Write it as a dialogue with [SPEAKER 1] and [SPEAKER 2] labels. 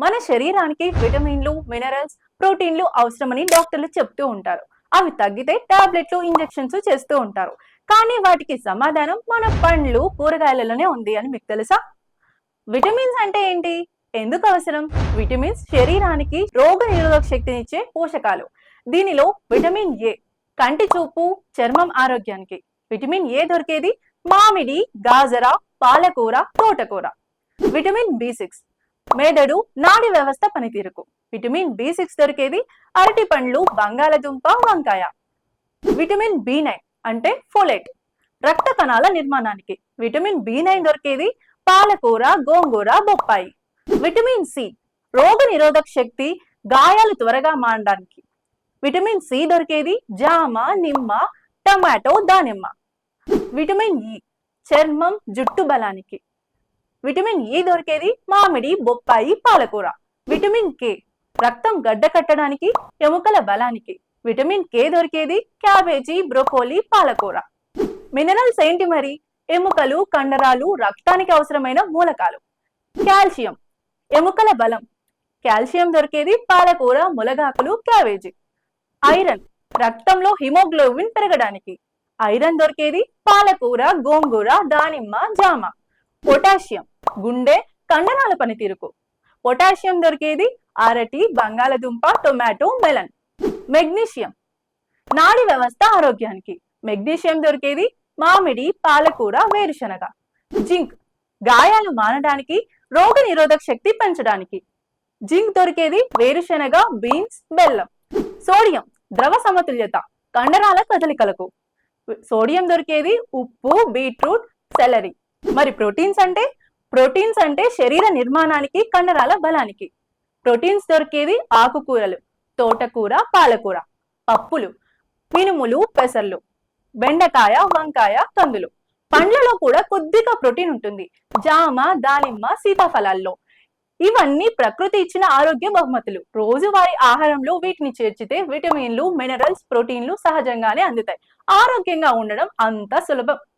[SPEAKER 1] మన శరీరానికి విటమిన్లు మినరల్స్ ప్రోటీన్లు అవసరమని డాక్టర్లు చెప్తూ ఉంటారు. అవి తగ్గితే టాబ్లెట్లు ఇంజెక్షన్స్ చేస్తూ ఉంటారు. కానీ వాటికి సమాధానం మన పండ్లు కూరగాయలలోనే ఉంది అని మీకు తెలుసా? విటమిన్స్ అంటే ఏంటి? ఎందుకు అవసరం? విటమిన్స్ శరీరానికి రోగ నిరోధక శక్తినిచ్చే పోషకాలు. దీనిలో విటమిన్ ఏ కంటి చూపు చర్మం ఆరోగ్యానికి. విటమిన్ ఏ దొరికేది? మామిడి గాజర పాలకూర తోటకూర. విటమిన్ బి సిక్స్ మెదడు నాడి వ్యవస్థ పనితీరుకు. విటమిన్ బి సిక్స్ దొరికేది అరటి పండ్లు బంగాళదుంప వంకాయ. విటమిన్ బి నైన్ అంటే ఫోలేట్. రక్త కణాల నిర్మాణానికి విటమిన్ బి నైన్ దొరికేది పాలకూర గోంగూర బొప్పాయి. విటమిన్ సి రోగ నిరోధక శక్తి గాయాలు త్వరగా మారడానికి. విటమిన్ సి దొరికేది జామ నిమ్మ టమాటో దానిమ్మ. విటమిన్ ఇ చర్మం జుట్టు బలానికి విటమిన్ ఈ దొరికేది? మామిడి బొప్పాయి పాలకూర. విటమిన్ కే రక్తం గడ్డ కట్టడానికి ఎముకల బలానికి. విటమిన్ కే దొరికేది? క్యాబేజీ బ్రొకోలి పాలకూర. మినరల్స్ ఏంటి మరి? ఎముకలు కండరాలు రక్తానికి అవసరమైన మూలకాలు. కాల్షియం ఎముకల బలం. కాల్షియం దొరికేది? పాలకూర ములగాకులు క్యాబేజీ. ఐరన్ రక్తంలో హిమోగ్లోబిన్ పెరగడానికి. ఐరన్ దొరికేది? పాలకూర గోంగూర దానిమ్మ జామ. పొటాషియం గుండె కండరాల పనితీరుకు. పొటాషియం దొరికేది అరటి బంగాళదుంప టొమాటో మెలన్. మెగ్నీషియం. నాడి వ్యవస్థ ఆరోగ్యానికి. మెగ్నీషియం దొరికేది మామిడి పాలకూర వేరుశనగ. జింక్. గాయాలు మానడానికి రోగ నిరోధక శక్తి పెంచడానికి. జింక్ దొరికేది వేరుశనగ బీన్స్ బెల్లం. సోడియం. ద్రవ సమతుల్యత. కండరాల కదలికలకు. సోడియం దొరికేది ఉప్పు బీట్రూట్ సెలరీ. మరి ప్రోటీన్స్ అంటే ప్రోటీన్స్ అంటే శరీర నిర్మాణానికి కండరాల బలానికి. ప్రోటీన్స్ దొరికేది ఆకుకూరలు తోటకూర పాలకూర పప్పులు మినుములు పెసర్లు బెండకాయ వంకాయ కందులు. పండ్లలో కూడా కొద్దిగా ప్రోటీన్ ఉంటుంది. జామ దానిమ్మ సీతాఫలాల్లో. ఇవన్నీ ప్రకృతి ఇచ్చిన ఆరోగ్య బహుమతులు. రోజువారీ ఆహారంలో వీటిని చేర్చితే విటమిన్లు మినరల్స్ ప్రోటీన్లు సహజంగానే అందుతాయి. ఆరోగ్యంగా ఉండడం అంత సులభం.